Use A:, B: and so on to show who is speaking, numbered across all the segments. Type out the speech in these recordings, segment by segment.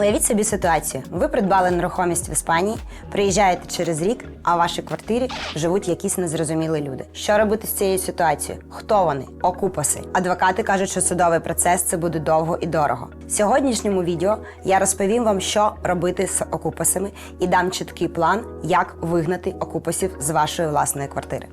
A: Уявіть собі ситуацію: ви придбали нерухомість в Іспанії, приїжджаєте через рік, а в вашій квартирі живуть якісь незрозумілі люди. Що робити з цією ситуацією? Хто вони? Окупаси. Адвокати кажуть, що судовий процес це буде довго і дорого. В сьогоднішньому відео я розповім вам, що робити з окупасами, і дам чіткий план, як вигнати окупасів з вашої власної квартири.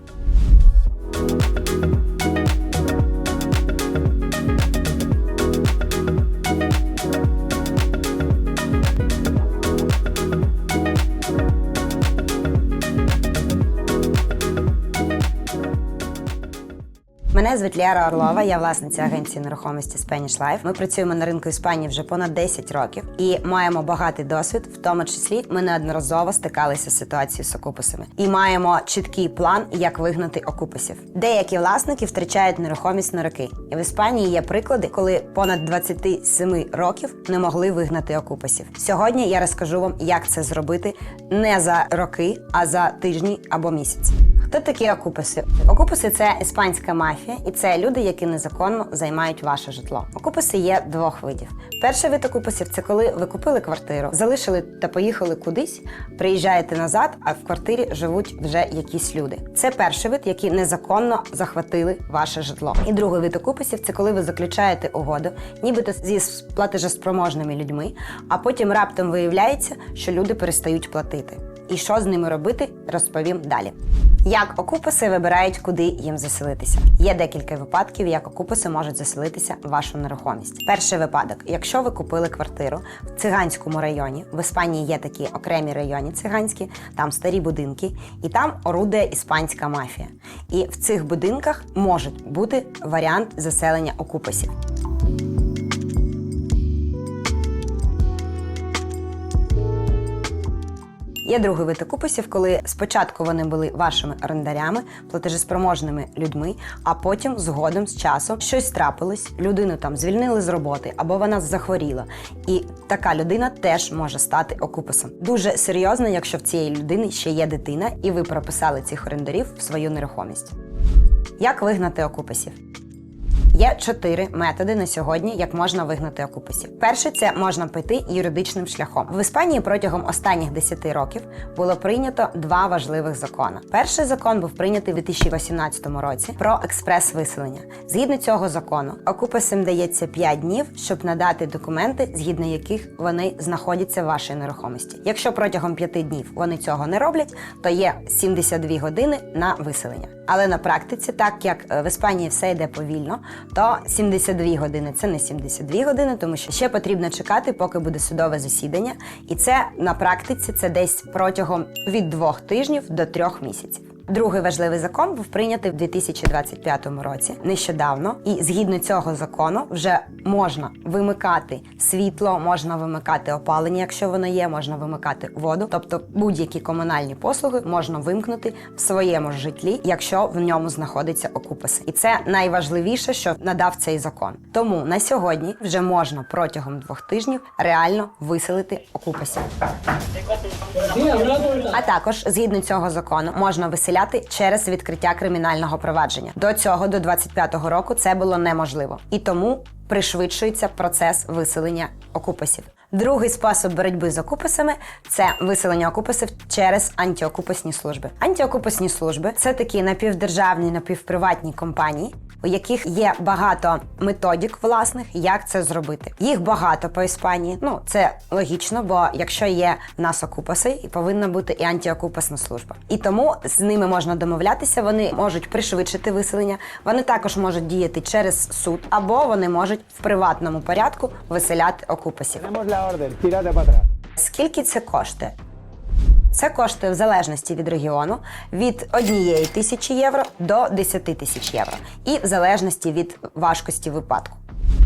A: Мене звуть Лєра Орлова, я власниця агенції нерухомості Spanish Life. Ми працюємо на ринку Іспанії вже понад 10 років і маємо багатий досвід, в тому числі ми неодноразово стикалися з ситуацією з окупасами і маємо чіткий план, як вигнати окупасів. Деякі власники втрачають нерухомість на роки. І в Іспанії є приклади, коли понад 27 років не могли вигнати окупасів. Сьогодні я розкажу вам, як це зробити не за роки, а за тижні або місяці. Хто такі окупаси? Окупаси це іспанська мафія, і це люди, які незаконно займають ваше житло. Окупаси є двох видів. Перший вид окупасів це коли ви купили квартиру, залишили та поїхали кудись, приїжджаєте назад, а в квартирі живуть вже якісь люди. Це перший вид, які незаконно захватили ваше житло. І другий вид окупасів це коли ви заключаєте угоду, нібито зі платежеспроможними людьми, а потім раптом виявляється, що люди перестають платити. І що з ними робити, розповім далі. Як окупаси вибирають, куди їм заселитися? Є декілька випадків, як окупаси можуть заселитися в вашу нерухомість. Перший випадок: якщо ви купили квартиру в циганському районі, в Іспанії є такі окремі райони циганські, там старі будинки, і там орудує іспанська мафія. І в цих будинках може бути варіант заселення окупасів. Є другий вид окупасів, коли спочатку вони були вашими орендарями, платежеспроможними людьми, а потім згодом з часом щось трапилось, людину там звільнили з роботи або вона захворіла. І така людина теж може стати окупасом. Дуже серйозно, якщо в цієї людини ще є дитина, і ви прописали цих орендарів в свою нерухомість. Як вигнати окупасів? Є чотири методи на сьогодні, як можна вигнати окупасів. Перший це можна піти юридичним шляхом. В Іспанії протягом останніх 10 років було прийнято два важливих закони. Перший закон був прийнятий у 2018 році про експрес-виселення. Згідно цього закону, окупасам дається 5 днів, щоб надати документи, згідно яких вони знаходяться в вашій нерухомості. Якщо протягом 5 днів вони цього не роблять, то є 72 години на виселення. Але на практиці, так як е, в Іспанії все йде повільно, то 72 години це не 72 години, тому що ще потрібно чекати, поки буде судове засідання. І це на практиці це десь протягом від двох тижнів до трьох місяців. Другий важливий закон був прийнятий в 2025 році нещодавно, і згідно цього закону вже можна вимикати світло, можна вимикати опалення, якщо воно є, можна вимикати воду, тобто будь-які комунальні послуги можна вимкнути в своєму житлі, якщо в ньому знаходиться окупаси. І це найважливіше, що надав цей закон. Тому на сьогодні вже можна протягом двох тижнів реально виселити окупасів. А також згідно цього закону можна виселяти через відкриття кримінального провадження. До цього, до 25-го року, це було неможливо, і тому пришвидшується процес виселення окупасів. Другий спосіб боротьби з окупасами це виселення окупасів через антиокупасні служби. Антиокупасні служби це такі напівдержавні, напівприватні компанії. У яких є багато методик власних, як це зробити. Їх багато по Іспанії. Ну це логічно, бо якщо є в нас окупаси, і повинна бути і антиокупасна служба. І тому з ними можна домовлятися. Вони можуть пришвидшити виселення. Вони також можуть діяти через суд, або вони можуть в приватному порядку виселяти окупасів.
B: Tenemos ордер, orden, tírate para.
A: Скільки це коштує? Це коштує в залежності від регіону від однієї тисячі євро до 10 тисяч євро, і в залежності від важкості випадку.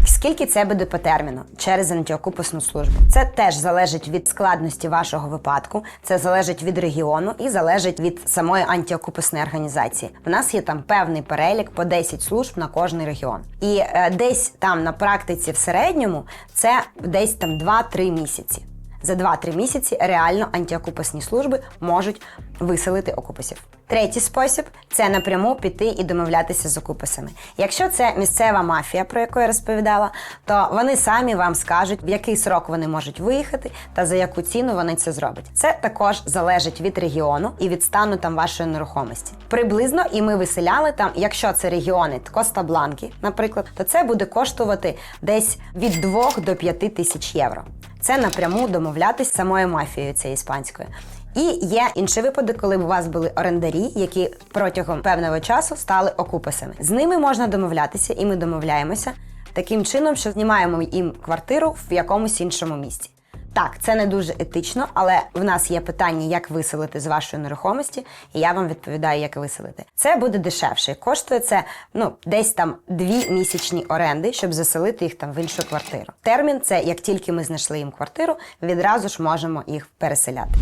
A: Скільки це буде по терміну через антіокупусну службу? Це теж залежить від складності вашого випадку, це залежить від регіону і залежить від самої антіокупусної організації. В нас є там певний перелік по 10 служб на кожний регіон. І е, десь там на практиці в середньому це десь там 2-3 місяці. За 2-3 місяці реально антиокупасні служби можуть виселити окупасів. Третій спосіб це напряму піти і домовлятися з окупасами. Якщо це місцева мафія, про яку я розповідала, то вони самі вам скажуть, в який срок вони можуть виїхати та за яку ціну вони це зроблять. Це також залежить від регіону і від стану там вашої нерухомості. Приблизно і ми виселяли там, якщо це регіони Коста Бланки, наприклад, то це буде коштувати десь від 2 до 5 тисяч євро. Це напряму домовлятись самою мафією цією іспанською. І є інші випади, коли у вас були орендарі, які протягом певного часу стали окупасами. З ними можна домовлятися, і ми домовляємося таким чином, що знімаємо їм квартиру в якомусь іншому місці. Так, це не дуже етично, але в нас є питання, як виселити з вашої нерухомості, і я вам відповідаю, як виселити. Це буде дешевше. Коштує це ну десь там дві місячні оренди, щоб заселити їх там в іншу квартиру. Термін це як тільки ми знайшли їм квартиру, відразу ж можемо їх переселяти.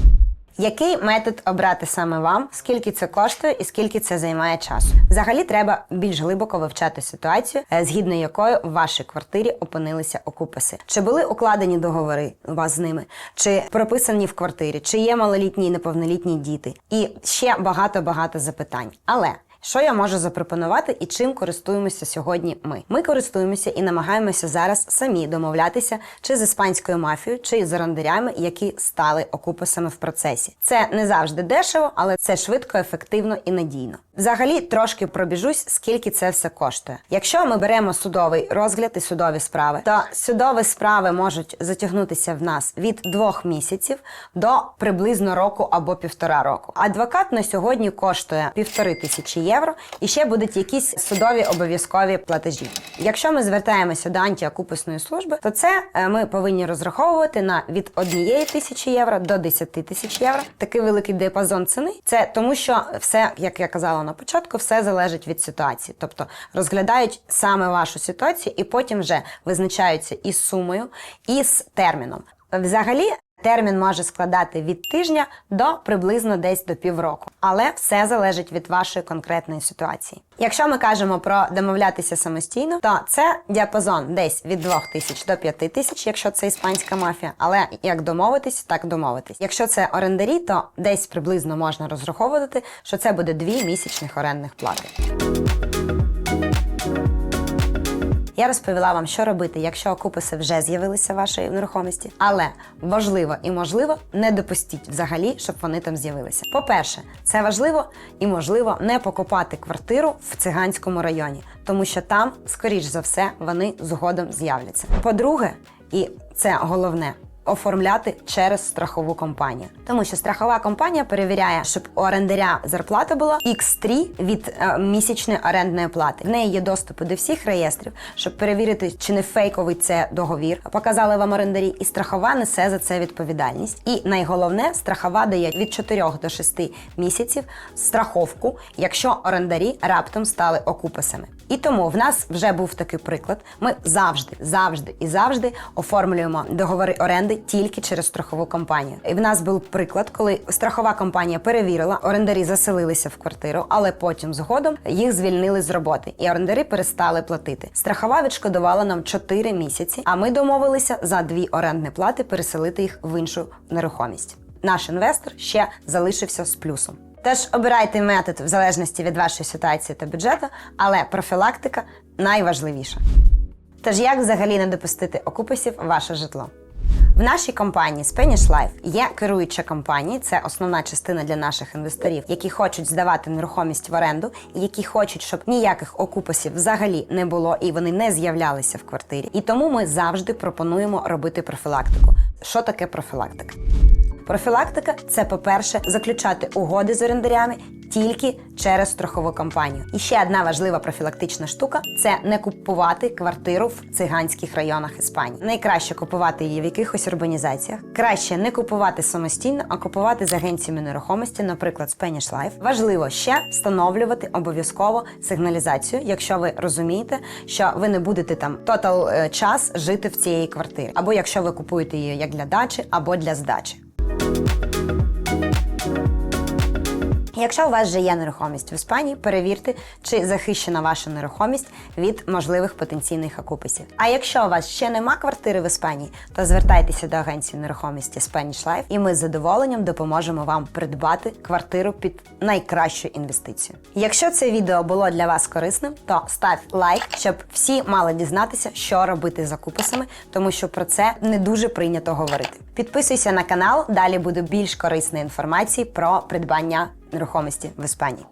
A: Який метод обрати саме вам, скільки це коштує і скільки це займає часу? Взагалі треба більш глибоко вивчати ситуацію, е, згідно якої в вашій квартирі опинилися окупаси. Чи були укладені договори у вас з ними, чи прописані в квартирі, чи є малолітні і неповнолітні діти, і ще багато багато запитань. Але що я можу запропонувати і чим користуємося сьогодні ми? Ми користуємося і намагаємося зараз самі домовлятися чи з іспанською мафією, чи з орендарями, які стали окупасами в процесі. Це не завжди дешево, але це швидко, ефективно і надійно. Взагалі трошки пробіжусь, скільки це все коштує. Якщо ми беремо судовий розгляд і судові справи, то судові справи можуть затягнутися в нас від двох місяців до приблизно року або півтора року. Адвокат на сьогодні коштує півтори тисячі євро, і ще будуть якісь судові обов'язкові платежі. Якщо ми звертаємося до антиокупасної служби, то це е, ми повинні розраховувати на від однієї тисячі євро до 10 тисяч євро. Такий великий диапазон ціни. Це тому, що все, як я казала на початку, все залежить від ситуації. Тобто розглядають саме вашу ситуацію і потім вже визначаються із сумою, і з терміном. Взагалі. Термін може складати від тижня до приблизно десь до півроку, але все залежить від вашої конкретної ситуації. Якщо ми кажемо про домовлятися самостійно, то це діапазон десь від 2 тисяч до 5 тисяч, якщо це іспанська мафія. Але як домовитись, так домовитись. Якщо це орендарі, то десь приблизно можна розраховувати, що це буде 2 місячних орендних плати. Я розповіла вам, що робити, якщо окуписи вже з'явилися в вашій нерухомості. Але важливо і можливо не допустіть взагалі, щоб вони там з'явилися. По-перше, це важливо і можливо не покупати квартиру в циганському районі, тому що там, скоріш за все, вони згодом з'являться. По-друге, і це головне. Оформляти через страхову компанію, тому що страхова компанія перевіряє, щоб у орендаря зарплата була X3 від е, місячної орендної плати. В неї є доступи до всіх реєстрів, щоб перевірити, чи не фейковий це договір. Показали вам орендарі, і страхова несе за це відповідальність. І найголовне, страхова дає від 4 до 6 місяців страховку, якщо орендарі раптом стали окупасами. І тому в нас вже був такий приклад. Ми завжди, завжди і завжди оформлюємо договори оренди тільки через страхову компанію. І в нас був приклад, коли страхова компанія перевірила, орендарі заселилися в квартиру, але потім згодом їх звільнили з роботи, і орендарі перестали платити. Страхова відшкодувала нам 4 місяці, а ми домовилися за дві орендні плати переселити їх в іншу нерухомість. Наш інвестор ще залишився з плюсом. Тож обирайте метод в залежності від вашої ситуації та бюджету, але профілактика найважливіша. Тож як взагалі не допустити окупасів ваше житло? В нашій компанії Spanish Life є керуюча компанія, це основна частина для наших інвесторів, які хочуть здавати нерухомість в оренду, і які хочуть, щоб ніяких окупасів взагалі не було і вони не з'являлися в квартирі. І тому ми завжди пропонуємо робити профілактику. Що таке профілактика? Профілактика це, по-перше, заключати угоди з орендарями тільки через страхову компанію. І ще одна важлива профілактична штука це не купувати квартиру в циганських районах Іспанії. Найкраще купувати її в якихось урбанізаціях. Краще не купувати самостійно, а купувати з агенціями нерухомості, наприклад, Spanish Life. Важливо ще встановлювати обов'язково сигналізацію, якщо ви розумієте, що ви не будете там тотал е, час жити в цієї квартирі, або якщо ви купуєте її як для дачі, або для здачі. Якщо у вас вже є нерухомість в Іспанії, перевірте, чи захищена ваша нерухомість від можливих потенційних окупасів. А якщо у вас ще нема квартири в Іспанії, то звертайтеся до агенції нерухомості Spanish Life, і ми з задоволенням допоможемо вам придбати квартиру під найкращу інвестицію. Якщо це відео було для вас корисним, то став лайк, щоб всі мали дізнатися, що робити з окупасами, тому що про це не дуже прийнято говорити. Підписуйся на канал, далі буде більш корисної інформації про придбання нерухомості в Іспанії.